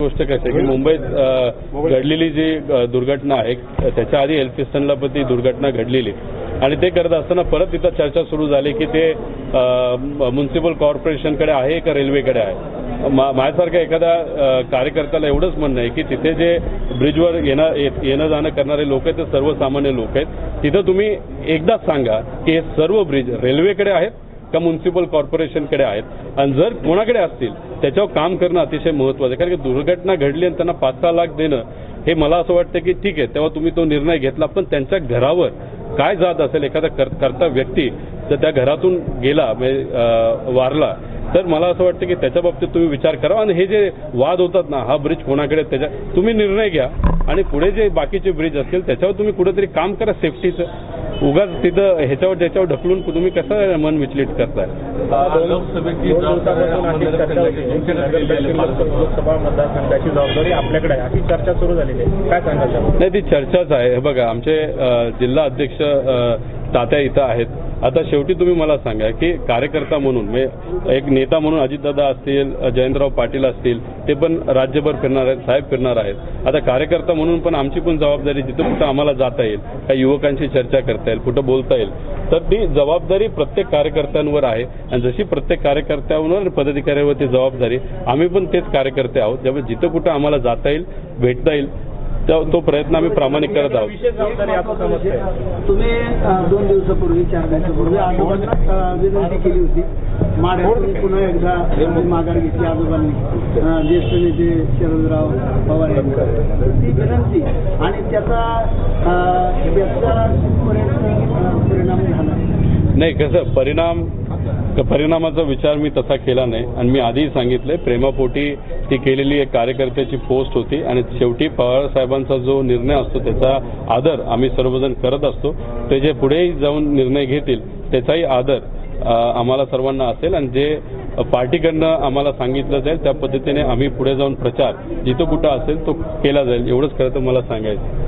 गोष्ट कशी आहे की मुंबईत घडलेली जी दुर्घटना आहे त्याच्या आधी एल्फिस्टनला पण ती दुर्घटना घडलेली. आणि ते करत असताना परत तिथं चर्चा सुरू झाली की ते म्युन्सिपल कॉर्पोरेशनकडे आहे का रेल्वेकडे आहे? मा- माझ्यासारख्या एखाद्या कार्यकर्त्याला एवढंच म्हणणं आहे की तिथे जे ब्रिजवर येणं येणं जाणं करणारे लोक आहेत ते सर्वसामान्य लोक आहेत. तिथं तुम्ही एकदाच सांगा की हे सर्व ब्रिज रेल्वेकडे आहेत का म्युन्सिपल कॉर्पोरेशनकडे आहेत. आणि जर कोणाकडे असतील त्याच्यावर काम करणं अतिशय महत्वाचं आहे. कारण की दुर्घटना घडली आणि त्यांना पाच सहा लाख देणं हे मला असं वाटतं की ठीक आहे तेव्हा तुम्ही तो निर्णय घेतला. पण त्यांच्या घरावर काय जात असेल एखादा कर, करता व्यक्ती जर त्या घरातून गेला म्हणजे वारला तर मला असं वाटतं की त्याच्या बाबतीत तुम्ही विचार करा आणि हे जे वाद होतात ना हा ब्रिज कोणाकडे त्याच्या तुम्ही निर्णय घ्या. आणि पुढे जे बाकीचे ब्रिज असतील त्याच्यावर तुम्ही कुठेतरी काम करा सेफ्टीचं उगाच तिथं ह्याच्यावर त्याच्यावर ढकलून तुम्ही कसं मन विचलित करताय? लोकसभेची जबाबदारी लोकसभा मतदारसंघाची आपल्याकडे आहे. अशी चर्चा सुरू झालेली आहे. काय सांगाल? नाही ती चर्चाच आहे. हे बघा आमचे जिल्हा अध्यक्ष अ, तात्या इथं आहेत. आता शेवटी तुम्ही मला सांगा की कार्यकर्ता म्हणून म्हणजे एक नेता म्हणून अजितदादा असतील जयंतराव पाटील असतील ते पण राज्यभर फिरणार आहेत साहेब फिरणार आहेत. आता कार्यकर्ता म्हणून पण आमची पण जबाबदारी जिथं कुठं आम्हाला जाता येईल काही युवकांशी चर्चा करता येईल कुठं बोलता येईल तर ती जबाबदारी प्रत्येक कार्यकर्त्यांवर आहे. आणि जशी प्रत्येक कार्यकर्त्यांवर आणि पदाधिकाऱ्यांवर ती जबाबदारी आम्ही पण तेच कार्यकर्ते आहोत त्यामुळे जिथं कुठं आम्हाला जाता येईल भेटता येईल तो तो प्रयत्न आम्ही प्रामाणिक करत आहोत. तुम्ही दोन दिवसापूर्वी चार दिवसापूर्वी आजोबांना अ, विनंती केली होती. माढ्यातून पुन्हा एकदा माघार घेतली आजोबांनी. ज्येष्ठ नेते शरदराव पवार यांनी. ती विनंती आणि त्याचा त्याचा परिणाम झाला? नाही कसं परिणाम तर परिणामाचा विचार मी तसा केला नाही. आणि मी आधीही सांगितलंय प्रेमापोटी ती केलेली एक कार्यकर्त्याची पोस्ट होती. आणि शेवटी पवार साहेबांचा जो निर्णय असतो त्याचा आदर आम्ही सर्वजण करत असतो. ते जे पुढेही जाऊन निर्णय घेतील त्याचाही आदर आम्हाला सर्वांना असेल. आणि जे पार्टीकडनं आम्हाला सांगितलं जाईल त्या पद्धतीने आम्ही पुढे जाऊन प्रचार जिथं कुठं असेल तो केला जाईल. एवढंच खरं तर मला सांगायचं